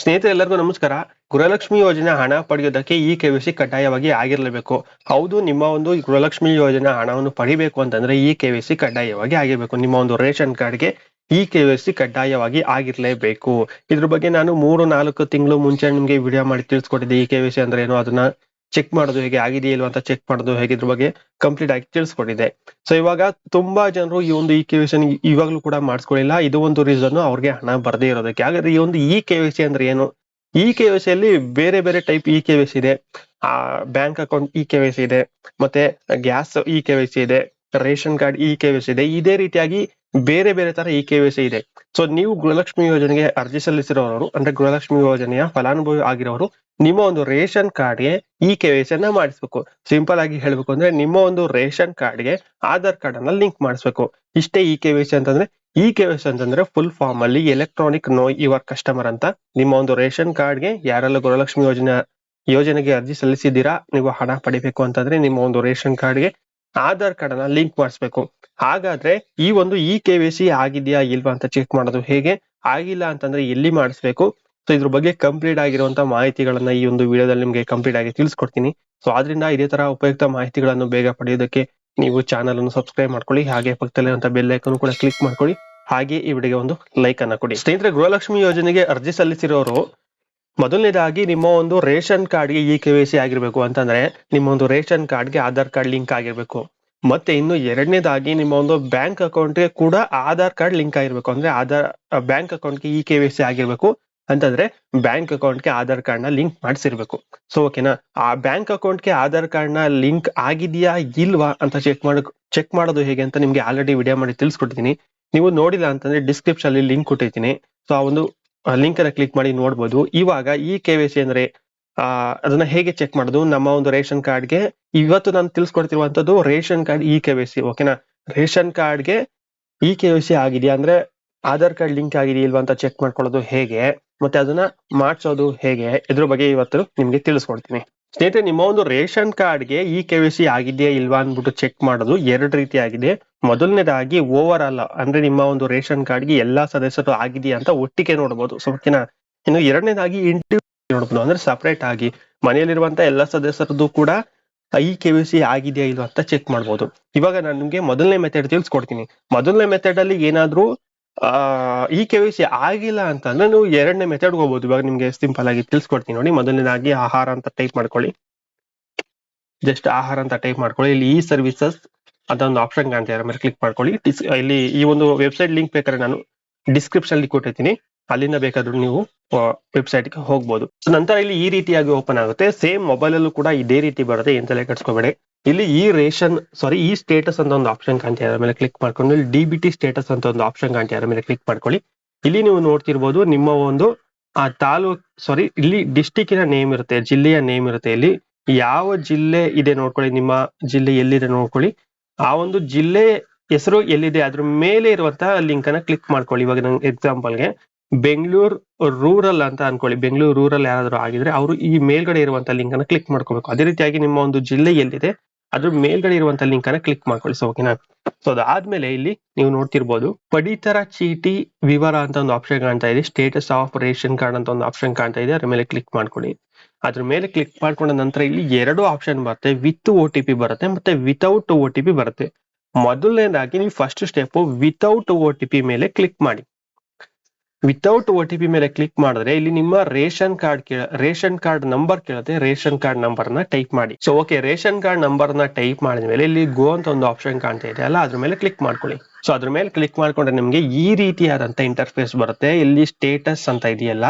ಸ್ನೇಹಿತರೆ, ಎಲ್ಲರಿಗೂ ನಮಸ್ಕಾರ. ಗೃಹಲಕ್ಷ್ಮಿ ಯೋಜನೆ ಹಣ ಪಡೆಯೋದಕ್ಕೆ ಈ ಕೆವಿಸಿ ಕಡ್ಡಾಯವಾಗಿ ಆಗಿರಲೇಬೇಕು. ಹೌದು, ನಿಮ್ಮ ಒಂದು ಗೃಹಲಕ್ಷ್ಮಿ ಯೋಜನೆ ಹಣವನ್ನು ಪಡಿಬೇಕು ಅಂತಂದ್ರೆ ಈ ಕೆವಿಸಿ ಕಡ್ಡಾಯವಾಗಿ ಆಗಿರ್ಬೇಕು. ನಿಮ್ಮ ಒಂದು ರೇಷನ್ ಕಾರ್ಡ್ಗೆ ಈ ಕೆವಿಸಿ ಕಡ್ಡಾಯವಾಗಿ ಆಗಿರ್ಲೇಬೇಕು. ಇದ್ರ ಬಗ್ಗೆ ನಾನು ಮೂರು ನಾಲ್ಕು ತಿಂಗಳು ಮುಂಚೆ ನಿಮ್ಗೆ ವಿಡಿಯೋ ಮಾಡಿ ತಿಳಿಸ್ಕೊಟ್ಟಿದ್ದೆ. ಈ ಕೆವಿಸಿ ಅಂದ್ರೆ ಏನು? ಅದನ್ನ ಚೆಕ್ ಮಾಡೋದು ಹೇಗೆ, ಆಗಿದೆಯಾ ಇಲ್ವಾ ಅಂತ ಚೆಕ್ ಮಾಡೋದು ಹೇಗೆ ಇದ್ರ ಬಗ್ಗೆ ಕಂಪ್ಲೀಟ್ ಆಗಿ ತಿಳಿಸ್ಕೊಟ್ಟಿದೆ ಸೊ ಇವಾಗ ತುಂಬಾ ಜನರು ಈ ಒಂದು ಇ ಕೆ ಇವಾಗ್ಲೂ ಕೂಡ ಮಾಡಿಸ್ಕೊಳ್ಳಿಲ್ಲ ಇದು ಒಂದು ರೀಸನ್ ಅವ್ರಿಗೆ ಹಣ ಬರದೇ ಇರೋದಕ್ಕೆ. ಹಾಗಾದ್ರೆ ಈ ಒಂದು ಇ ಕೆ ಅಂದ್ರೆ ಏನು? ಇ ಕೆ ಅಲ್ಲಿ ಬೇರೆ ಬೇರೆ ಟೈಪ್ ಇ ಕೆ ಇದೆ. ಆ ಬ್ಯಾಂಕ್ ಅಕೌಂಟ್ ಇ ಕೆ ಇದೆ. ಮತ್ತೆ ಗ್ಯಾಸ್ ಇ ಕೆ ಇದೆ. ರೇಷನ್ ಕಾರ್ಡ್ ಇ ಕೆ ಇದೆ. ಇದೇ ರೀತಿಯಾಗಿ ಬೇರೆ ಬೇರೆ ತರ ಇ ಕೆ ಇದೆ. ಸೊ ನೀವು ಗೃಹಲಕ್ಷ್ಮಿ ಯೋಜನೆಗೆ ಅರ್ಜಿ ಸಲ್ಲಿಸಿರೋರು, ಅಂದ್ರೆ ಗೃಹಲಕ್ಷ್ಮಿ ಯೋಜನೆಯ ಫಲಾನುಭವಿ ಆಗಿರೋರು, ನಿಮ್ಮ ಒಂದು ರೇಷನ್ ಕಾರ್ಡ್ಗೆ ಈ ಕೆ ಅನ್ನ ಮಾಡಿಸ್ಬೇಕು. ಸಿಂಪಲ್ ಆಗಿ ಹೇಳ್ಬೇಕು ಅಂದ್ರೆ, ನಿಮ್ಮ ಒಂದು ರೇಷನ್ ಕಾರ್ಡ್ಗೆ ಆಧಾರ್ ಕಾರ್ಡ್ ಅನ್ನ ಲಿಂಕ್ ಮಾಡಿಸ್ಬೇಕು. ಇಷ್ಟೇ ಇ ಕೆ ಅಂತಂದ್ರೆ ಇ ಕೆ ಅಂತಂದ್ರೆ ಫುಲ್ ಫಾರ್ಮ್ ಅಲ್ಲಿ ಎಲೆಕ್ಟ್ರಾನಿಕ್ ನೋ ಯುವರ್ ಕಸ್ಟಮರ್ ಅಂತ ನಿಮ್ಮ ಒಂದು ರೇಷನ್ ಕಾರ್ಡ್ಗೆ ಯಾರೆಲ್ಲ ಗೃಹಲಕ್ಷ್ಮಿ ಯೋಜನೆ, ಯೋಜನೆಗೆ ಅರ್ಜಿ ಸಲ್ಲಿಸಿದ್ದೀರಾ, ನೀವು ಹಣ ಪಡಿಬೇಕು ಅಂತಂದ್ರೆ ನಿಮ್ಮ ಒಂದು ರೇಷನ್ ಕಾರ್ಡ್ಗೆ ಆಧಾರ್ ಕಾರ್ಡ್ ಅನ್ನ ಲಿಂಕ್ ಮಾಡಿಸ್ಬೇಕು. ಹಾಗಾದ್ರೆ ಈ ಒಂದು ಇ ಕೆ ಆಗಿದೆಯಾ ಇಲ್ವಾ ಅಂತ ಚೆಕ್ ಮಾಡೋದು ಹೇಗೆ? ಆಗಿಲ್ಲ ಅಂತಂದ್ರೆ ಎಲ್ಲಿ ಮಾಡಿಸ್ಬೇಕು? ಸೊ ಇದ್ರ ಬಗ್ಗೆ ಕಂಪ್ಲೀಟ್ ಆಗಿರುವಂತಹ ಮಾಹಿತಿಗಳನ್ನ ಈ ಒಂದು ವಿಡಿಯೋದಲ್ಲಿ ನಿಮಗೆ ಕಂಪ್ಲೀಟ್ ಆಗಿ ತಿಳಿಸ್ಕೊಡ್ತೀನಿ. ಸೊ ಆದ್ರಿಂದ ಇದೇ ತರ ಉಪಯುಕ್ತ ಮಾಹಿತಿಗಳನ್ನು ಬೇಗ ಪಡೆಯೋದಕ್ಕೆ ನೀವು ಚಾನಲ್ ಅನ್ನು ಸಬ್ಸ್ಕ್ರೈಬ್ ಮಾಡ್ಕೊಳ್ಳಿ. ಹಾಗೆ ಪಕ್ಕದಲ್ಲಿರುವಂತಹ ಬೆಲ್ ಐಕನ್ ಕೂಡ ಕ್ಲಿಕ್ ಮಾಡ್ಕೊಳ್ಳಿ. ಹಾಗೆ ಈ ವಿಡಿಯೋಗೆ ಒಂದು ಲೈಕ್ ಅನ್ನ ಕೊಡಿ. ಸ್ನೇಹಿತರೆ, ಗೃಹಲಕ್ಷ್ಮಿ ಯೋಜನೆಗೆ ಅರ್ಜಿ ಸಲ್ಲಿಸಿರೋರು ಮೊದಲನೇದಾಗಿ ನಿಮ್ಮ ಒಂದು ರೇಷನ್ ಕಾರ್ಡ್ಗೆ ಇ ಕೆ ವೈ ಸಿ ಆಗಿರ್ಬೇಕು ಅಂತಂದ್ರೆ ನಿಮ್ಮ ಒಂದು ರೇಷನ್ ಕಾರ್ಡ್ಗೆ ಆಧಾರ್ ಕಾರ್ಡ್ ಲಿಂಕ್ ಆಗಿರ್ಬೇಕು. ಮತ್ತೆ ಇನ್ನು ಎರಡನೇದಾಗಿ ನಿಮ್ಮ ಒಂದು ಬ್ಯಾಂಕ್ ಅಕೌಂಟ್ಗೆ ಕೂಡ ಆಧಾರ್ ಕಾರ್ಡ್ ಲಿಂಕ್ ಆಗಿರ್ಬೇಕು. ಅಂದ್ರೆ ಆಧಾರ್ ಬ್ಯಾಂಕ್ ಅಕೌಂಟ್ಗೆ ಇ ಕೆ ವೈ ಸಿ ಆಗಿರ್ಬೇಕು ಅಂತಂದ್ರೆ ಬ್ಯಾಂಕ್ ಅಕೌಂಟ್ಗೆ ಆಧಾರ್ ಕಾರ್ಡ್ನ ಲಿಂಕ್ ಮಾಡಿಸಿರ್ಬೇಕು. ಸೊ ಓಕೆನಾ ಆ ಬ್ಯಾಂಕ್ ಅಕೌಂಟ್ಗೆ ಆಧಾರ್ ಕಾರ್ಡ್ನ ಲಿಂಕ್ ಆಗಿದೆಯಾ ಇಲ್ವಾ ಅಂತ ಚೆಕ್ ಮಾಡ, ಚೆಕ್ ಮಾಡೋದು ಹೇಗೆ ಅಂತ ನಿಮ್ಗೆ ಆಲ್ರೆಡಿ ವಿಡಿಯೋ ಮಾಡಿ ತಿಳಿಸ್ಕೊಟ್ಟಿದ್ದೀನಿ. ನೀವು ನೋಡಿಲ್ಲ ಅಂತಂದ್ರೆ ಡಿಸ್ಕ್ರಿಪ್ಷನ್ ಅಲ್ಲಿ ಲಿಂಕ್ ಕೊಟ್ಟಿದ್ದೀನಿ ಸೊ ಆ ಒಂದು ಲಿಂಕ್ ಅನ್ನ ಕ್ಲಿಕ್ ಮಾಡಿ ನೋಡಬಹುದು ಇವಾಗ ಈ ಕೆ ವೈ ಸಿ ಅಂದ್ರೆ ಅದನ್ನ ಹೇಗೆ ಚೆಕ್ ಮಾಡೋದು? ನಮ್ಮ ಒಂದು ರೇಷನ್ ಕಾರ್ಡ್ಗೆ ಇವತ್ತು ನಾನು ತಿಳಿಸ್ಕೊಡ್ತಿರುವಂತದ್ದು ration card E K Y C ಓಕೆನಾ ರೇಷನ್ ಕಾರ್ಡ್ಗೆ ಇ ಕೆ ವೈ ಸಿ ಆಗಿದೆಯಾ? ಅಂದ್ರೆ ಆಧಾರ್ ಕಾರ್ಡ್ ಲಿಂಕ್ ಆಗಿದೆಯಾ ಇಲ್ವಾ ಅಂತ ಚೆಕ್ ಮಾಡ್ಕೊಳ್ಳೋದು ಹೇಗೆ? ಮತ್ತೆ ಅದನ್ನ ಮಾಡಿಸೋದು ಹೇಗೆ? ಇದ್ರ ಬಗ್ಗೆ ಇವತ್ತು ನಿಮ್ಗೆ ತಿಳಿಸ್ಕೊಡ್ತೀನಿ. ಸ್ನೇಹಿತರೆ, ನಿಮ್ಮ ಒಂದು ರೇಷನ್ ಕಾರ್ಡ್ಗೆ ಇ ಕೆ ವಿ ಸಿ ಆಗಿದೆಯಾ ಇಲ್ವಾ ಅಂದ್ಬಿಟ್ಟು ಚೆಕ್ ಮಾಡೋದು ಎರಡು ರೀತಿ ಆಗಿದೆ ಮೊದಲನೇದಾಗಿ ಓವರ್ ಆಲ್ ಅಂದ್ರೆ ನಿಮ್ಮ ಒಂದು ರೇಷನ್ ಕಾರ್ಡ್ಗೆ ಎಲ್ಲಾ ಸದಸ್ಯರು ಆಗಿದೆಯಾ ಅಂತ ಒಟ್ಟಿಗೆ ನೋಡಬಹುದು ಸೊ ಓಕೆನಾ ಇನ್ನು ಎರಡನೇದಾಗಿ ಇಂಡಿವಿಜುವಲ್ ನೋಡಬಹುದು ಅಂದ್ರೆ ಸಪರೇಟ್ ಆಗಿ ಮನೆಯಲ್ಲಿರುವಂತ ಎಲ್ಲಾ ಸದಸ್ಯರದ್ದು ಕೂಡ ಇ ಕೆ ವಿ ಸಿ ಆಗಿದೆಯಾ ಇಲ್ವಾ ಅಂತ ಚೆಕ್ ಮಾಡ್ಬೋದು. ಇವಾಗ ನಾನು ನಿಮ್ಗೆ ಮೊದಲನೇ ಮೆಥಡ್ ತಿಳಿಸ್ಕೊಡ್ತೀನಿ. ಮೊದಲನೇ ಮೆಥಡ್ ಅಲ್ಲಿ ಏನಾದ್ರೂ ಆ, ಈ ಕೆ ವೈ ಸಿ ಆಗಿಲ್ಲ ಅಂತಂದ್ರೆ ನೀವು ಎರಡನೇ ಮೆಥಡ್ ಹೋಗ್ಬೋದು. ಇವಾಗ ನಿಮ್ಗೆ ಸಿಂಪಲ್ ಆಗಿ ತಿಳಿಸ್ಕೊಡ್ತೀನಿ ನೋಡಿ. ಮೊದಲನೇದಾಗಿ ಆಹಾರ ಅಂತ ಟೈಪ್ ಮಾಡ್ಕೊಳ್ಳಿ. ಜಸ್ಟ್ ಆಹಾರ ಅಂತ ಟೈಪ್ ಮಾಡ್ಕೊಳ್ಳಿ. ಇಲ್ಲಿ ಈ ಸರ್ವಿಸಸ್ ಅಂತ ಒಂದು ಆಪ್ಷನ್ ಕಾಣ್ತಾ ಇರೋ ಮೇಲೆ ಕ್ಲಿಕ್ ಮಾಡ್ಕೊಳ್ಳಿ. ಇಲ್ಲಿ ಈ ಒಂದು ವೆಬ್ಸೈಟ್ ಲಿಂಕ್ ಬೇಕಾದ್ರೆ ನಾನು ಡಿಸ್ಕ್ರಿಪ್ಷನ್ ಅಲ್ಲಿ ಕೊಟ್ಟಿರ್ತೀನಿ. ಅಲ್ಲಿಂದ ಬೇಕಾದ್ರೂ ನೀವು ವೆಬ್ಸೈಟ್ಗೆ ಹೋಗ್ಬೋದು. ನಂತರ ಇಲ್ಲಿ ಈ ರೀತಿಯಾಗಿ ಓಪನ್ ಆಗುತ್ತೆ. ಸೇಮ್ ಮೊಬೈಲ್ ಅಲ್ಲೂ ಕೂಡ ಇದೇ ರೀತಿ ಬರುತ್ತೆ. ಏನ್ ತಲೆ ಕೆಡ್ಸ್ಕೊಬೇಡಿ. ಇಲ್ಲಿ ಈ ರೇಷನ್ ಸಾರಿ ಈ ಸ್ಟೇಟಸ್ ಅಂತ ಒಂದು ಆಪ್ಷನ್ ಕಾಣ್ತಾ ಇದ್ರ ಮೇಲೆ ಕ್ಲಿಕ್ ಮಾಡ್ಕೊಂಡು ಇಲ್ಲಿ ಡಿ ಬಿ ಸ್ಟೇಟಸ್ ಅಂತ ಒಂದು ಆಪ್ಷನ್ ಕಾಣ್ತಾ ಇದ್ರ ಮೇಲೆ ಕ್ಲಿಕ್ ಮಾಡ್ಕೊಳ್ಳಿ. ಇಲ್ಲಿ ನೀವು ನೋಡ್ತಿರ್ಬೋದು ನಿಮ್ಮ ಒಂದು, ಆ, ತಾಲೂಕ್ ಸಾರಿ ಇಲ್ಲಿ ಡಿಸ್ಟಿಕ್ಕಿನ ನೇಮ್ ಇರುತ್ತೆ, ಜಿಲ್ಲೆಯ ನೇಮ್ ಇರುತ್ತೆ ಇಲ್ಲಿ. ಯಾವ ಜಿಲ್ಲೆ ಇದೆ ನೋಡ್ಕೊಳ್ಳಿ. ನಿಮ್ಮ ಜಿಲ್ಲೆ ಎಲ್ಲಿದೆ ನೋಡ್ಕೊಳ್ಳಿ. ಆ ಒಂದು ಜಿಲ್ಲೆ ಹೆಸರು ಎಲ್ಲಿದೆ? ಅದ್ರ ಮೇಲೆ ಇರುವಂತಹ ಲಿಂಕ್ ಅನ್ನ ಕ್ಲಿಕ್ ಮಾಡ್ಕೊಳ್ಳಿ. ಇವಾಗ ನಂಗೆ ಎಕ್ಸಾಂಪಲ್ಗೆ ಬೆಂಗಳೂರು ರೂರಲ್ ಅಂತ ಅನ್ಕೊಳ್ಳಿ. ಬೆಂಗಳೂರು ರೂರಲ್ ಯಾರಾದರೂ ಆಗಿದ್ರೆ ಅವರು ಈ ಮೇಲ್ಗಡೆ ಇರುವಂತ ಲಿಂಕ್ ಅನ್ನ ಕ್ಲಿಕ್ ಮಾಡ್ಕೋಬೇಕು. ಅದೇ ರೀತಿಯಾಗಿ ನಿಮ್ಮ ಒಂದು ಜಿಲ್ಲೆ ಎಲ್ಲಿದೆ, ಅದ್ರ ಮೇಲ್ಗಡೆ ಇರುವಂತ ಲಿಂಕ್ ಅನ್ನ ಕ್ಲಿಕ್ ಮಾಡ್ಕೊಳ್ಳಿ. ಸೊ ಓಕೆನಾ ಸೊ ಅದಾದ್ಮೇಲೆ ಇಲ್ಲಿ ನೀವು ನೋಡ್ತಿರ್ಬೋದು, ಪಡಿತರ ಚೀಟಿ ವಿವರ ಅಂತ ಒಂದು ಆಪ್ಷನ್ ಕಾಣ್ತಾ ಇದೆ. ಸ್ಟೇಟಸ್ ಆಫ್ ರೇಷನ್ ಕಾರ್ಡ್ ಅಂತ ಒಂದು ಆಪ್ಷನ್ ಕಾಣ್ತಾ ಇದೆ. ಅದ್ರ ಮೇಲೆ ಕ್ಲಿಕ್ ಮಾಡ್ಕೊಳ್ಳಿ. ಅದ್ರ ಮೇಲೆ ಕ್ಲಿಕ್ ಮಾಡ್ಕೊಂಡ ನಂತರ ಇಲ್ಲಿ ಎರಡು ಆಪ್ಷನ್ ಬರುತ್ತೆ. ವಿತ್ ಓ ಟಿ ಪಿ ಬರುತ್ತೆ ಮತ್ತೆ ವಿತೌಟ್ ಓ ಟಿ ಪಿ ಬರುತ್ತೆ. ಮೊದಲನೇದಾಗಿ ನೀವು first step without O T P ಮೇಲೆ ಕ್ಲಿಕ್ ಮಾಡಿ. ವಿತೌಟ್ ಓ ಟಿ ಪಿ ಮೇಲೆ ಕ್ಲಿಕ್ ಮಾಡಿದ್ರೆ ಇಲ್ಲಿ ನಿಮ್ಮ ರೇಷನ್ ಕಾರ್ಡ್ ಕೇಳ, ರೇಷನ್ ಕಾರ್ಡ್ ನಂಬರ್ ಕೇಳುತ್ತೆ, ರೇಷನ್ ಕಾರ್ಡ್ ನಂಬರ್ನ ಟೈಪ್ ಮಾಡಿ. ಸೊ ಓಕೆ ರೇಷನ್ ಕಾರ್ಡ್ ನಂಬರ್ನ ಟೈಪ್ ಮಾಡಿದ ಮೇಲೆ ಇಲ್ಲಿ ಗೋ ಅಂತ ಒಂದು ಆಪ್ಷನ್ ಕಾಣ್ತಾ ಇದೆ ಅಲ್ಲ, ಅದ್ರ ಮೇಲೆ ಕ್ಲಿಕ್ ಮಾಡ್ಕೊಳ್ಳಿ. ಸೊ ಅದ್ರ ಮೇಲೆ ಕ್ಲಿಕ್ ಮಾಡ್ಕೊಂಡ್ರೆ ನಿಮಗೆ ಈ ರೀತಿಯಾದಂತ ಇಂಟರ್ಫೇಸ್ ಬರುತ್ತೆ. ಇಲ್ಲಿ ಸ್ಟೇಟಸ್ ಅಂತ ಇದೆಯಲ್ಲ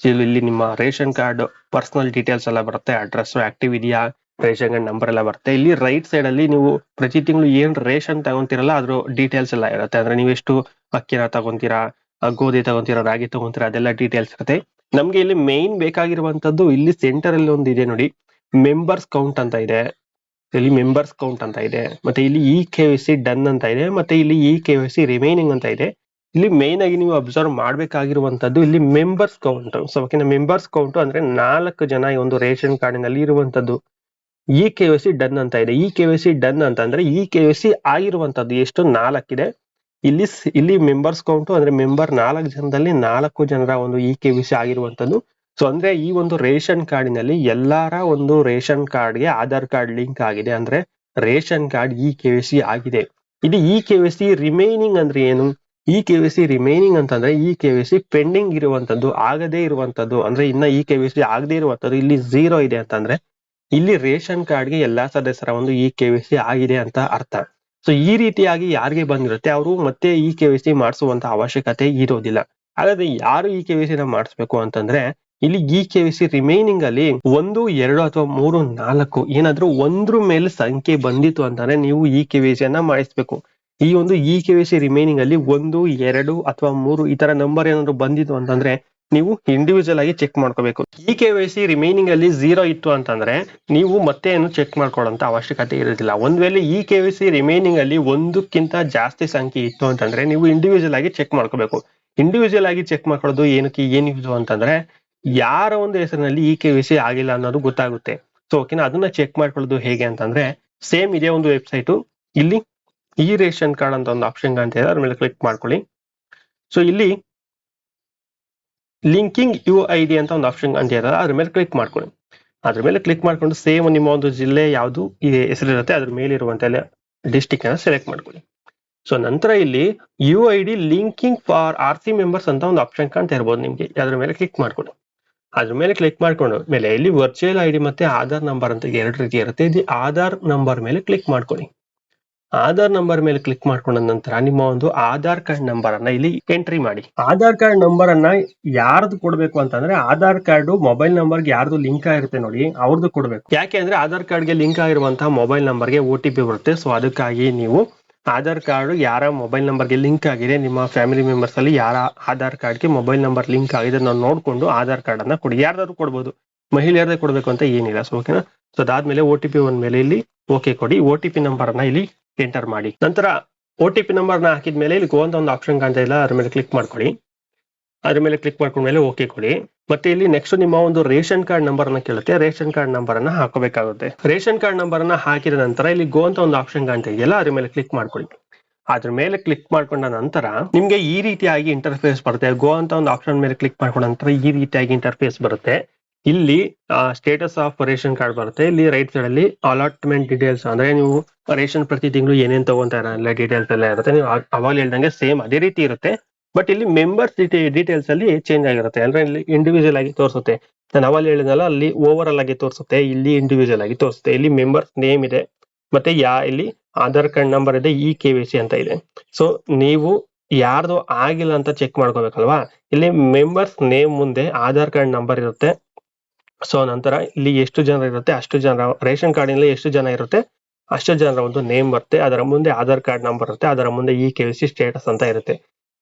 ಇಲ್ಲಿ ನಿಮ್ಮ ರೇಷನ್ ಕಾರ್ಡ್ ಪರ್ಸನಲ್ ಡೀಟೇಲ್ಸ್ ಎಲ್ಲ ಬರುತ್ತೆ ಅಡ್ರೆಸ್ ಆಕ್ಟಿವ್ ಇದೆಯಾ, ರೇಷನ್ ಕಾರ್ಡ್ ನಂಬರ್ ಎಲ್ಲ ಬರುತ್ತೆ. ಇಲ್ಲಿ ರೈಟ್ ಸೈಡ್ ಅಲ್ಲಿ ನೀವು ಪ್ರತಿ ತಿಂಗಳು ಏನ್ ರೇಷನ್ ತಗೊಂತಿರಲ್ಲ, ಅದ್ರ ಡೀಟೇಲ್ಸ್ ಎಲ್ಲ ಇರುತ್ತೆ. ಅಂದ್ರೆ ನೀವು ಎಷ್ಟು ಅಕ್ಕಿನ ತಗೊಂತೀರಾ ಗೋಧಿ ತಗೊಂತೀರಾ, ರಾಗಿ ತಗೊಂತೀರಾ, ಅದೆಲ್ಲ ಡೀಟೇಲ್ಸ್ ಇರುತ್ತೆ. ನಮ್ಗೆ ಇಲ್ಲಿ ಮೇನ್ ಬೇಕಾಗಿರುವಂತದ್ದು ಇಲ್ಲಿ ಸೆಂಟರ್ ಅಲ್ಲಿ ಒಂದು ಇದೆ ನೋಡಿ. ಮೆಂಬರ್ಸ್ ಕೌಂಟ್ ಅಂತ ಇದೆ. ಇಲ್ಲಿ ಮೆಂಬರ್ಸ್ ಕೌಂಟ್ ಅಂತ ಇದೆ. ಮತ್ತೆ ಇಲ್ಲಿ ಇ ಕೆ ಸಿ ಡನ್ ಅಂತ ಇದೆ. ಮತ್ತೆ ಇಲ್ಲಿ ಇ ಕೆ ಸಿ ರಿಮೈನಿಂಗ್ ಅಂತ ಇದೆ. ಇಲ್ಲಿ ಮೇನ್ ಆಗಿ ನೀವು ಅಬ್ಸರ್ವ್ ಮಾಡಬೇಕಾಗಿರುವಂತದ್ದು ಇಲ್ಲಿ ಮೆಂಬರ್ಸ್ ಕೌಂಟ್ ಸೊ ಓಕೆನಾ ಮೆಂಬರ್ಸ್ ಕೌಂಟ್ ಅಂದ್ರೆ ನಾಲ್ಕು ಜನ ಈ ಒಂದು ರೇಷನ್ ಕಾರ್ಡಿನಲ್ಲಿ ಇರುವಂತದ್ದು ಇ ಕೆ ಸಿ ಡನ್ ಅಂತ ಇದೆ. ಇ ಕೆ ಸಿ ಡನ್ ಅಂತಂದ್ರೆ ಇ ಕೆ ಸಿ ಆಗಿರುವಂತದ್ದು ಎಷ್ಟು? ನಾಲ್ಕಿದೆ. ಇಲ್ಲಿ ಇಲ್ಲಿ ಮೆಂಬರ್ಸ್ ಕೌಂಟು ಅಂದ್ರೆ ಮೆಂಬರ್ ನಾಲ್ಕು ಜನದಲ್ಲಿ ನಾಲ್ಕು ಜನರ ಒಂದು ಇ ಕೆ ವಿ ಸಿ ಆಗಿರುವಂತದ್ದು ಸೊ ಅಂದ್ರೆ ಈ ಒಂದು ರೇಷನ್ ಕಾರ್ಡಿನಲ್ಲಿ ಎಲ್ಲಾರ ಒಂದು ರೇಷನ್ ಕಾರ್ಡ್ಗೆ ಆಧಾರ್ ಕಾರ್ಡ್ ಲಿಂಕ್ ಆಗಿದೆ ಅಂದ್ರೆ ration card E K V C ಆಗಿದೆ. ಇದು E K V C remaining ಅಂದ್ರೆ ಏನು? E K V C remaining ಅಂತಂದ್ರೆ E K V C pending ಇರುವಂತದ್ದು ಆಗದೇ ಇರುವಂತದ್ದು ಅಂದ್ರೆ ಇನ್ನ ಇ ಕೆ ವಿ ಸಿ ಆಗದೇ ಇರುವಂತದ್ದು ಇಲ್ಲಿ ಝೀರೋ ಇದೆ ಅಂತಂದ್ರೆ ಇಲ್ಲಿ ರೇಷನ್ ಕಾರ್ಡ್ಗೆ ಎಲ್ಲಾ ಸದಸ್ಯರ ಒಂದು ಇ ಕೆ ವಿ ಸಿ ಆಗಿದೆ ಅಂತ ಅರ್ಥ. ಸೊ ಈ ರೀತಿಯಾಗಿ ಯಾರಿಗೆ ಬಂದಿರುತ್ತೆ? ಅವರು ಮತ್ತೆ ಇ ಕೆ ವಿ ಸಿ ಮಾಡಿಸುವಂತ ಅವಶ್ಯಕತೆ ಇರೋದಿಲ್ಲ. ಹಾಗಾದ್ರೆ ಯಾರು ಇ ಕೆ ವೈ ನ ಮಾಡಿಸ್ಬೇಕು ಅಂತಂದ್ರೆ, ಇಲ್ಲಿ E K V C remaining ಅಲ್ಲಿ ಒಂದು, ಎರಡು ಅಥವಾ ಮೂರು, ನಾಲ್ಕು, ಏನಾದ್ರೂ ಒಂದ್ರ ಮೇಲೆ ಸಂಖ್ಯೆ ಬಂದಿತ್ತು ಅಂತಂದ್ರೆ ನೀವು ಇ ಕೆ ವಿ ಸಿ ಅನ್ನ ಮಾಡಿಸ್ಬೇಕು. ಈ ಒಂದು E K V C remaining ಅಲ್ಲಿ ಒಂದು, ಎರಡು ಅಥವಾ ಮೂರು ಈ ತರ ನಂಬರ್ ಏನಾದ್ರು ಬಂದಿತ್ತು ಅಂತಂದ್ರೆ ನೀವು ಇಂಡಿವಿಜುವಲ್ ಆಗಿ ಚೆಕ್ ಮಾಡ್ಕೋಬೇಕು. E K Y C remaining ಅಲ್ಲಿ ಝೀರೋ ಇತ್ತು ಅಂತಂದ್ರೆ ನೀವು ಮತ್ತೆ ಏನು ಚೆಕ್ ಮಾಡ್ಕೊಳ್ಳೋಂತ ಅವಶ್ಯಕತೆ ಇರೋದಿಲ್ಲ. ಒಂದ್ ವೇಳೆ E K Y C remaining ಅಲ್ಲಿ ಒಂದಕ್ಕಿಂತ ಜಾಸ್ತಿ ಸಂಖ್ಯೆ ಇತ್ತು ಅಂತಂದ್ರೆ ನೀವು ಇಂಡಿವಿಜುವಲ್ ಆಗಿ ಚೆಕ್ ಮಾಡ್ಕೋಬೇಕು. ಇಂಡಿವಿಜುವಲ್ ಆಗಿ ಚೆಕ್ ಮಾಡ್ಕೊಳ್ಳೋದು ಏನಕ್ಕೆ, ಏನ್ ಯೂಸ್ ಅಂತಂದ್ರೆ ಯಾರ ಒಂದು ಹೆಸರಿನಲ್ಲಿ ಇ ಕೆ ವೈ ಸಿ ಆಗಿಲ್ಲ ಅನ್ನೋದು ಗೊತ್ತಾಗುತ್ತೆ. ಸೊ ಓಕೆನಾ ಅದನ್ನ ಚೆಕ್ ಮಾಡ್ಕೊಳ್ಳೋದು ಹೇಗೆ ಅಂತಂದ್ರೆ ಸೇಮ್ ಇದೇ ಒಂದು ವೆಬ್ಸೈಟ್ ಇಲ್ಲಿ ಈ ರೇಷನ್ ಕಾರ್ಡ್ ಅಂತ ಒಂದು ಆಪ್ಷನ್ ಕಾಣ್ತಾ ಇದೆ. ಅದ್ರ ಮೇಲೆ ಕ್ಲಿಕ್ ಮಾಡ್ಕೊಳ್ಳಿ. ಸೊ ಇಲ್ಲಿ ಲಿಂಕಿಂಗ್ ಯು ಐ ಡಿ ಅಂತ ಒಂದು ಆಪ್ಷನ್ ಅಂತ ಇರಲ್ಲ ಅದ್ರ ಮೇಲೆ ಕ್ಲಿಕ್ ಮಾಡ್ಕೊಳ್ಳಿ ಅದ್ರ ಮೇಲೆ ಕ್ಲಿಕ್ ಮಾಡ್ಕೊಂಡು ಸೇಮ್ ನಿಮ್ಮ ಒಂದು ಜಿಲ್ಲೆ ಯಾವುದು ಹೆಸರಿರುತ್ತೆ, ಅದ್ರ ಮೇಲೆ ಇರುವಂತ ಡಿಸ್ಟಿಕ್ ಅನ್ನ ಸೆಲೆಕ್ಟ್ ಮಾಡ್ಕೊಳ್ಳಿ ಸೊ ನಂತರ ಇಲ್ಲಿ U I D linking for R C members ಅಂತ ಒಂದು ಆಪ್ಷನ್ ಕಾಣ್ತಾ ಇರ್ಬೋದು ನಿಮ್ಗೆ. ಅದ್ರ ಮೇಲೆ ಕ್ಲಿಕ್ ಮಾಡ್ಕೊಳ್ಳಿ ಅದ್ರ ಮೇಲೆ ಕ್ಲಿಕ್ ಮಾಡ್ಕೊಂಡು ಮೇಲೆ ಇಲ್ಲಿ ವರ್ಚುವಲ್ ಐ ಡಿ ಮತ್ತೆ ಆಧಾರ್ ನಂಬರ್ ಅಂತ ಎರಡು ರೀತಿ ಇರುತ್ತೆ. ಇದು ಆಧಾರ್ ನಂಬರ್ ಮೇಲೆ ಕ್ಲಿಕ್ ಮಾಡ್ಕೊಳ್ಳಿ ಆಧಾರ್ ನಂಬರ್ ಮೇಲೆ ಕ್ಲಿಕ್ ಮಾಡ್ಕೊಂಡ ನಂತರ ನಿಮ್ಮ ಒಂದು ಆಧಾರ್ ಕಾರ್ಡ್ ನಂಬರ್ ಅನ್ನ ಇಲ್ಲಿ ಎಂಟ್ರಿ ಮಾಡಿ. ಆಧಾರ್ ಕಾರ್ಡ್ ನಂಬರ್ ಅನ್ನ ಯಾರ್ದು ಕೊಡ್ಬೇಕು ಅಂತಂದ್ರೆ ಆಧಾರ್ ಕಾರ್ಡ್ ಮೊಬೈಲ್ ನಂಬರ್ಗೆ ಯಾರ್ದು ಲಿಂಕ್ ಆಗಿರುತ್ತೆ ನೋಡಿ ಅವ್ರದ್ದು ಕೊಡ್ಬೇಕು. ಯಾಕೆ ಅಂದ್ರೆ ಆಧಾರ್ ಕಾರ್ಡ್ಗೆ ಲಿಂಕ್ ಆಗಿರುವಂತಹ ಮೊಬೈಲ್ ನಂಬರ್ಗೆ ಒ ಟಿ ಪಿ ಬರುತ್ತೆ. ಸೊ ಅದಕ್ಕಾಗಿ ನೀವು ಆಧಾರ್ ಕಾರ್ಡ್ ಯಾರ ಮೊಬೈಲ್ ನಂಬರ್ಗೆ ಲಿಂಕ್ ಆಗಿದೆ, ನಿಮ್ಮ ಫ್ಯಾಮಿಲಿ ಮೆಂಬರ್ಸ್ ಅಲ್ಲಿ ಯಾರ ಆಧಾರ್ ಕಾರ್ಡ್ಗೆ ಮೊಬೈಲ್ ನಂಬರ್ ಲಿಂಕ್ ಆಗಿದೆ ನಾವು ನೋಡ್ಕೊಂಡು ಆಧಾರ್ ಕಾರ್ಡ್ ಅನ್ನ ಕೊಡಿ. ಯಾರ್ದಾದ್ರು ಕೊಡ್ಬೋದು. ಮಹಿಳೆಯರದೇ ಕೊಡ್ಬೇಕು ಅಂತ ಏನಿಲ್ಲ. ಸೊ ಓಕೆನಾ ಸೊ ಅದಾದ್ಮೇಲೆ ಒ ಟಿ ಪಿ ಮೇಲೆ ಇಲ್ಲಿ ಓಕೆ ಕೊಡಿ. ಒ ಟಿ ಪಿ ನಂಬರ್ ಅನ್ನ ಇಲ್ಲಿ ಎಂಟರ್ ಮಾಡಿ. ನಂತರ ಒ ಟಿ ಪಿ ನಂಬರ್ನ ನ ಹಾಕಿದ್ಮೇಲೆ ಇಲ್ಲಿ ಗೋ ಅಂತ ಒಂದು ಆಪ್ಷನ್ ಕಾಣ್ತಾ ಇಲ್ಲ. ಅದ್ರ ಮೇಲೆ ಕ್ಲಿಕ್ ಮಾಡ್ಕೊಳ್ಳಿ. ಅದ್ರ ಮೇಲೆ ಕ್ಲಿಕ್ ಮಾಡ್ಕೊಂಡ್ಮೇಲೆ ಓಕೆ ಕೊಡಿ. ಮತ್ತೆ ಇಲ್ಲಿ ನೆಕ್ಸ್ಟ್ ನಿಮ್ಮ ಒಂದು ರೇಷನ್ ಕಾರ್ಡ್ ನಂಬರ್ ಅನ್ನ ಕೇಳುತ್ತೆ. ರೇಷನ್ ಕಾರ್ಡ್ ನಂಬರ್ ಅನ್ನ ಹಾಕೋಬೇಕಾಗುತ್ತೆ ರೇಷನ್ ಕಾರ್ಡ್ ನಂಬರ್ ಅನ್ನ ಹಾಕಿದ ನಂತರ ಇಲ್ಲಿ ಗೋ ಅಂತ ಒಂದು ಆಪ್ಷನ್ ಕಾಣ್ತಾ ಇದೆಯಲ್ಲ, ಅದ್ರ ಮೇಲೆ ಕ್ಲಿಕ್ ಮಾಡ್ಕೊಳ್ಳಿ. ಅದ್ರ ಮೇಲೆ ಕ್ಲಿಕ್ ಮಾಡ್ಕೊಂಡ ನಂತರ ನಿಮ್ಗೆ ಈ ರೀತಿಯಾಗಿ ಇಂಟರ್ಫೇಸ್ ಬರುತ್ತೆ. ಗೋ ಅಂತ ಒಂದು ಆಪ್ಷನ್ ಮೇಲೆ ಕ್ಲಿಕ್ ಮಾಡ್ಕೊಂಡ ನಂತರ ಈ ರೀತಿಯಾಗಿ ಇಂಟರ್ಫೇಸ್ ಬರುತ್ತೆ. ಇಲ್ಲಿ ಸ್ಟೇಟಸ್ ಆಫ್ ರೇಷನ್ ಕಾರ್ಡ್ ಬರುತ್ತೆ. ಇಲ್ಲಿ ರೈಟ್ ಸೈಡ್ ಅಲ್ಲಿ ಅಲಾಟ್ಮೆಂಟ್ ಡೀಟೇಲ್ಸ್ ಅಂದ್ರೆ ನೀವು ರೇಷನ್ ಪ್ರತಿ ತಿಂಗಳು ಏನೇನ್ ತಗೊಂತಾರ ಎಲ್ಲ ಡೀಟೇಲ್ಸ್ ಎಲ್ಲ ಇರುತ್ತೆ. ನೀವು ಅವಾಗ ಹೇಳ್ದಂಗೆ ಸೇಮ್ ಅದೇ ರೀತಿ ಇರುತ್ತೆ. ಬಟ್ ಇಲ್ಲಿ ಮೆಂಬರ್ಸ್ ಡೀಟೇಲ್ಸ್ ಅಲ್ಲಿ ಚೇಂಜ್ ಆಗಿರುತ್ತೆ. ಅಂದ್ರೆ ಇಲ್ಲಿ ಇಂಡಿವಿಜುವಲ್ ಆಗಿ ತೋರಿಸುತ್ತೆ. ನಾನು ಅವಾಗ ಹೇಳಿದ್ನಲ್ಲ, ಅಲ್ಲಿ ಓವರ್ ಆಲ್ ಆಗಿ ತೋರಿಸುತ್ತೆ, ಇಲ್ಲಿ ಇಂಡಿವಿಜುವಲ್ ಆಗಿ ತೋರಿಸುತ್ತೆ. ಇಲ್ಲಿ ಮೆಂಬರ್ಸ್ ನೇಮ್ ಇದೆ, ಮತ್ತೆ ಯಾ ಇಲ್ಲಿ ಆಧಾರ್ ಕಾರ್ಡ್ ನಂಬರ್ ಇದೆ ಇ ಕೆ ವಿ ಸಿ ಅಂತ ಇದೆ. ಸೊ ನೀವು ಯಾರ್ದು ಆಗಿಲ್ಲ ಅಂತ ಚೆಕ್ ಮಾಡ್ಕೋಬೇಕಲ್ವಾ? ಇಲ್ಲಿ ಮೆಂಬರ್ಸ್ ನೇಮ್ ಮುಂದೆ ಆಧಾರ್ ಕಾರ್ಡ್ ನಂಬರ್ ಇರುತ್ತೆ. ಸೊ ನಂತರ ಇಲ್ಲಿ ಎಷ್ಟು ಜನ ಇರುತ್ತೆ? ಅಷ್ಟು ಜನ, ರೇಷನ್ ಕಾರ್ಡಿನಲ್ಲಿ ಎಷ್ಟು ಜನ ಇರುತ್ತೆ? ಅಷ್ಟು ಜನರ ಒಂದು ನೇಮ್ ಬರುತ್ತೆ. ಅದರ ಮುಂದೆ ಆಧಾರ್ ಕಾರ್ಡ್ ನಂಬರ್ ಇರುತ್ತೆ. ಅದರ ಮುಂದೆ ಇ ಕೆ ಸಿ ಸ್ಟೇಟಸ್ ಅಂತ ಇರುತ್ತೆ.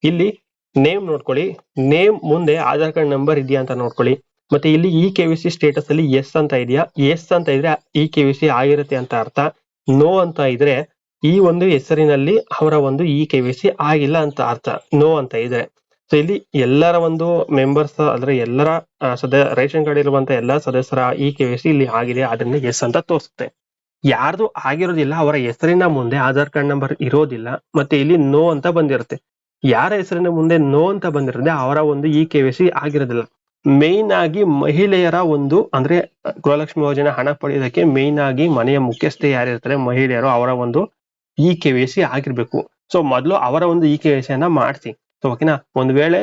ಇಲ್ಲಿ ನೇಮ್ ನೋಡ್ಕೊಳ್ಳಿ. ನೇಮ್ ಮುಂದೆ ಆಧಾರ್ ಕಾರ್ಡ್ ನಂಬರ್ ಇದೆಯಾ ಅಂತ ನೋಡ್ಕೊಳ್ಳಿ. ಮತ್ತೆ ಇಲ್ಲಿ E K V C status ಅಲ್ಲಿ ಎಸ್ ಅಂತ ಇದೆಯಾ? ಎಸ್ ಅಂತ ಇದ್ರೆ ಇ ಕೆ ವಿ ಸಿ ಆಗಿರುತ್ತೆ ಅಂತ ಅರ್ಥ. ನೋ ಅಂತ ಇದ್ರೆ ಈ ಒಂದು ಹೆಸರಿನಲ್ಲಿ ಅವರ ಒಂದು ಇ ಕೆ ವಿ ಸಿ ಆಗಿಲ್ಲ ಅಂತ ಅರ್ಥ. ನೋ ಅಂತ ಇದ್ರೆ. ಸೊ ಇಲ್ಲಿ ಎಲ್ಲರ ಒಂದು ಮೆಂಬರ್ಸ್ ಅಂದ್ರೆ ಎಲ್ಲರ ಆ, ಸದ ರೇಷನ್ ಕಾರ್ಡ್ ಇರುವಂತ ಎಲ್ಲಾ ಸದಸ್ಯರ ಇ ಕೆ ಸಿ ಇಲ್ಲಿ ಆಗಿದೆ ಅದನ್ನ ಎಸ್ ಅಂತ ತೋರಿಸುತ್ತೆ. ಯಾರ್ದು ಆಗಿರೋದಿಲ್ಲ ಅವರ ಹೆಸರಿನ ಮುಂದೆ ಆಧಾರ್ ಕಾರ್ಡ್ ನಂಬರ್ ಇರೋದಿಲ್ಲ ಮತ್ತೆ ಇಲ್ಲಿ ನೋ ಅಂತ ಬಂದಿರುತ್ತೆ. ಯಾರ ಹೆಸರಿನ ಮುಂದೆ ನೋ ಅಂತ ಬಂದಿರುತ್ತೆ ಅವರ ಒಂದು ಇ ಕೆ ಸಿ ಆಗಿರೋದಿಲ್ಲ. ಮೇನ್ ಆಗಿ ಮಹಿಳೆಯರ ಒಂದು ಅಂದ್ರೆ ಗೃಹಲಕ್ಷ್ಮಿ ಯೋಜನೆ ಹಣ ಪಡೆಯೋದಕ್ಕೆ ಮೇನ್ ಆಗಿ ಮನೆಯ ಮುಖ್ಯಸ್ಥೆ ಯಾರಿರ್ತಾರೆ ಮಹಿಳೆಯರು ಅವರ ಒಂದು ಇ ಕೆ ಸಿ ಆಗಿರ್ಬೇಕು. ಸೊ ಮೊದಲು ಅವರ ಒಂದು ಇ ಕೆ ಸಿ ಅನ್ನ ಮಾಡಿಸಿ. ಸೊ ಓಕೆನಾ ಒಂದ್ ವೇಳೆ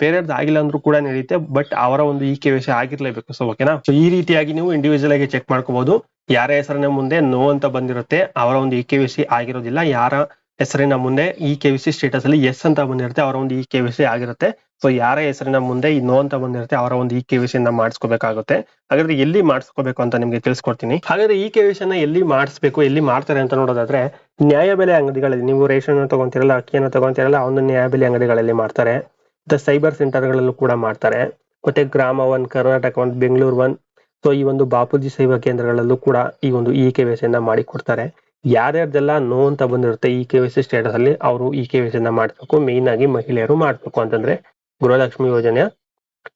ಪೇರೆಂಟ್ಸ್ ಆಗಿಲ್ಲ ಅಂದ್ರೂ ಕೂಡ ನಡೆಯುತ್ತೆ ಬಟ್ ಅವರ ಒಂದು ಇ ಕೆ ಆಗಿರ್ಲೇಬೇಕು. ಸೊ ಓಕೆನಾ ಸೊ ಈ ರೀತಿಯಾಗಿ ನೀವು ಇಂಡಿವಿಜುವಲ್ ಆಗಿ ಚೆಕ್ ಮಾಡ್ಕೋಬಹುದು ಯಾರ ಹೆಸರಿನ ಮುಂದೆ ನೋ ಅಂತ ಬಂದಿರುತ್ತೆ, ಅವರ ಒಂದು ಇ ಕೆ ಆಗಿರೋದಿಲ್ಲ. ಯಾರ ಹೆಸರಿನ ಮುಂದೆ E K V C status ಅಲ್ಲಿ ಎಸ್ ಅಂತ ಬಂದಿರುತ್ತೆ, ಅವರ ಒಂದು ಇ ಕೆ ವಿ ಸಿ ಆಗಿರುತ್ತೆ. ಸೊ ಯಾರ ಹೆಸರಿನ ಮುಂದೆ ಈ ನೋ ಅಂತ ಬಂದಿರುತ್ತೆ ಅವರ ಒಂದು ಇ ಕೆ ವಿ ಸಿ ನ ಮಾಡಿಸ್ಕೋಬೇಕಾಗುತ್ತೆ. ಹಾಗಾದ್ರೆ ಎಲ್ಲಿ ಮಾಡಿಸ್ಕೋಬೇಕು ಅಂತ ನಿಮ್ಗೆ ತಿಳಿಸ್ಕೊಡ್ತೀನಿ. ಹಾಗಾದ್ರೆ ಈ ಸಿ ಎಲ್ಲಿ ಮಾಡಿಸ್ಬೇಕು, ಎಲ್ಲಿ ಮಾಡ್ತಾರೆ ಅಂತ ನೋಡೋದಾದ್ರೆ ನ್ಯಾಯಬೆಲೆ ಅಂಗಡಿಗಳಲ್ಲಿ, ನೀವು ರೇಷನ್ ತಗೊಂತಿರಲ್ಲ, ಅಕ್ಕಿಯನ್ನು ತಗೊಂತಿರಲ್ಲ ಒಂದು ನ್ಯಾಯಬೆಲೆ ಅಂಗಡಿಗಳಲ್ಲಿ ಮಾಡ್ತಾರೆ. ಮತ್ತೆ ಸೈಬರ್ ಸೆಂಟರ್ಗಳಲ್ಲೂ ಕೂಡ ಮಾಡ್ತಾರೆ. ಮತ್ತೆ Grama one, Karnataka one, Bengaluru one. So ಈ ಒಂದು ಬಾಪೂಜಿ ಸೇವಾ ಕೇಂದ್ರಗಳಲ್ಲೂ ಕೂಡ ಈ ಒಂದು ಇ ಕೆ ವಿ ಮಾಡಿ ಕೊಡ್ತಾರೆ. ಯಾರ್ಯಾರ್ದೆಲ್ಲ ನೋ ಅಂತ ಬಂದಿರುತ್ತೆ E K V C status ಅಲ್ಲಿ, ಅವರು ಇ ಕೆ ವಿ ನ ಮಾಡ್ಬೇಕು ಮೇನ್ ಆಗಿ ಮಹಿಳೆಯರು ಮಾಡ್ಬೇಕು ಅಂತಂದ್ರೆ ಗೃಹಲಕ್ಷ್ಮಿ ಯೋಜನೆಯ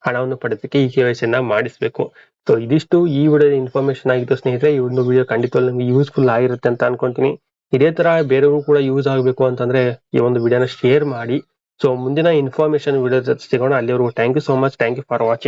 ಹಣವನ್ನು ಪಡೆದಕ್ಕೆ ಈ ಕೆ ವೈ ನ ಮಾಡಿಸ್ಬೇಕು. ಸೊ ಇದಿಷ್ಟು ಈ ವಿಡಿಯೋ ಇನ್ಫಾರ್ಮೇಶನ್ ಆಗಿತ್ತು ಸ್ನೇಹಿತರೆ. ಈ ಒಂದು ವಿಡಿಯೋ ಖಂಡಿತವಾಗ್ಲೂ ನಿಮ್ಗೆ ಯೂಸ್ಫುಲ್ ಆಗಿರುತ್ತೆ ಅಂತ ಅನ್ಕೊಂತೀನಿ. ಇದೇ ತರ ಬೇರೆಯವರು ಕೂಡ ಯೂಸ್ ಆಗಬೇಕು ಅಂತಂದ್ರೆ ಈ ಒಂದು ವಿಡಿಯೋನ ಶೇರ್ ಮಾಡಿ. ಸೊ ಮುಂದಿನ ಇನ್ಫಾರ್ಮೇಶನ್ ವಿಡಿಯೋ ಜೊತೆ ಸಿಗೋಣ. ಅಲ್ಲಿವರೆಗೂ thank you so much thank you for watching